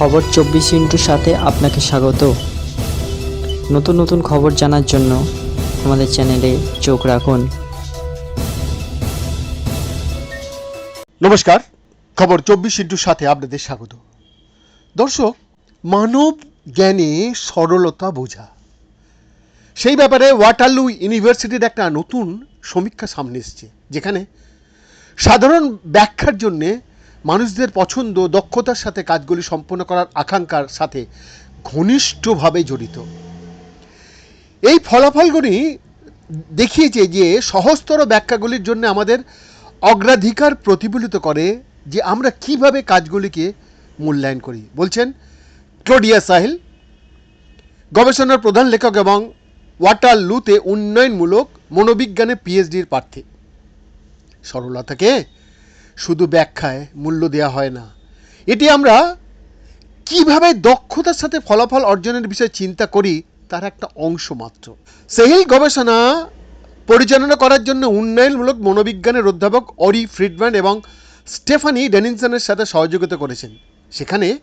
খবর চব্বিশ ইন্টুর সাথে আপনাকে স্বাগত। নতুন নতুন খবর জানার জন্য আমাদের চ্যানেলে চোখ রাখুন। নমস্কার, খবর চব্বিশ ইন্টুর সাথে আপনাদের স্বাগত। দর্শক, মানব জ্ঞানে সরলতা বোঝা। সেই ব্যাপারে ওয়াটারলু ইউনিভার্সিটির একটা নতুন সমীক্ষা সামনে এসছে, যেখানে সাধারণ ব্যাখ্যার জন্যে মানুষদের পছন্দ, দক্ষতার সাথে কাজগুলি সম্পন্ন করার আকাঙ্ক্ষার সাথে ঘনিষ্ঠভাবে জড়িত। এই ফলাফলগুলি দেখিয়েছে যে সহস্তর ব্যাখ্যাগুলির জন্য আমাদের অগ্রাধিকার প্রতিফলিত করে যে আমরা কীভাবে কাজগুলিকে মূল্যায়ন করি। বলছেন ক্লোডিয়া সাহিল, গবেষণার প্রধান লেখক এবং ওয়াটার লুতে উন্নয়নমূলক মনোবিজ্ঞানে পিএইচডির প্রার্থী। সরলতাকে শুধু ব্যাখ্যায় মূল্য দেওয়া হয় না। এটি আমরা কীভাবে দক্ষতার সাথে ফলাফল অর্জনের বিষয়ে চিন্তা করি, তার একটা অংশ মাত্র। সেই গবেষণা পরিচালনা করার জন্য উন্নয়নমূলক মনোবিজ্ঞানের অধ্যাপক অরি ফ্রিডম্যান এবং স্টেফানি ডেনিনসনের সাথে সহযোগিতা করেছেন। সেখানে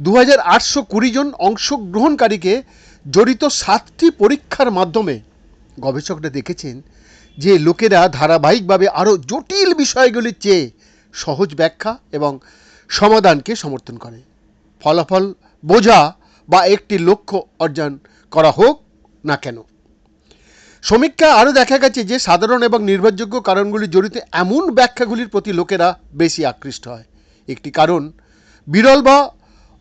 দু হাজার আটশো কুড়ি জন অংশগ্রহণকারীকে জড়িত সাতটি পরীক্ষার মাধ্যমে গবেষকরা দেখেছেন যে লোকেরা ধারাবাহিকভাবে আরও জটিল বিষয়গুলির চেয়ে সহজ ব্যাখ্যা এবং সমাধানকে সমর্থন করে। ফলাফল বোঝা বা একটি লক্ষ্য অর্জন করা হোক না কেন। সমীক্ষা আরও দেখা গেছে যে সাধারণ এবং নির্ভরযোগ্য কারণগুলি জড়িত এমন ব্যাখ্যাগুলির প্রতি লোকেরা বেশি আকৃষ্ট হয়। একটি কারণ, বিরল বা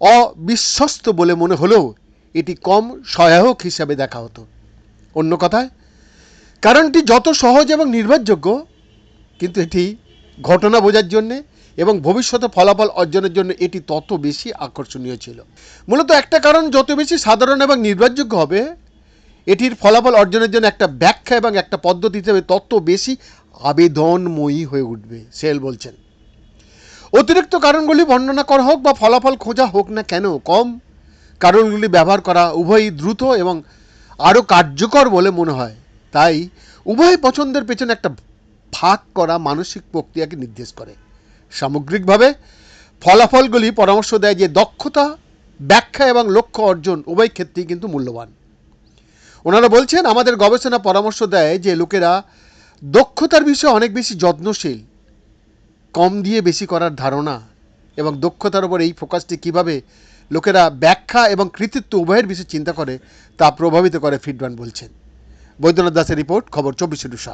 অবিশ্বস্ত বলে মনে হলেও এটি কম সহায়ক হিসাবে দেখা হতো। অন্য কথায়, কারণটি যত সহজ এবং নির্ভরযোগ্য, কিন্তু এটি ঘটনা বোঝার জন্যে এবং ভবিষ্যতে ফলাফল অর্জনের জন্য এটি তত বেশি আকর্ষণীয় ছিল। মূলত একটা কারণ, যত বেশি সাধারণ এবং নির্ভরযোগ্য হবে, এটির ফলাফল অর্জনের জন্য একটা ব্যাখ্যা এবং একটা পদ্ধতি হিসেবে তত বেশি আবেদনময়ী হয়ে উঠবে, সেল বলছেন। অতিরিক্ত কারণগুলি বর্ণনা করা হোক বা ফলাফল খোঁজা হোক না কেন, কম কারণগুলি ব্যবহার করা উভয়ই দ্রুত এবং আরও কার্যকর বলে মনে হয়। তাই উভয় পছন্দের পেছনে একটা ভাগ করা মানসিক প্রক্রিয়াকে নির্দেশ করে। সামগ্রিকভাবে, ফলাফলগুলি পরামর্শ দেয় যে দক্ষতা, ব্যাখ্যা এবং লক্ষ্য অর্জন উভয় ক্ষেত্রেই কিন্তু মূল্যবান। ওনারা বলছেন, আমাদের গবেষণা পরামর্শ দেয় যে লোকেরা দক্ষতার বিষয়ে অনেক বেশি যত্নশীল, কম দিয়ে বেশি করার ধারণা এবং দক্ষতার উপর এই ফোকাসটি কীভাবে লোকেরা ব্যাখ্যা এবং কৃতিত্ব উভয়ের বিষয়ে চিন্তা করে তা প্রভাবিত করে ফিডব্যান বলছেন। বৈদ্যনাথ দাসের রিপোর্ট, খবর চব্বিশে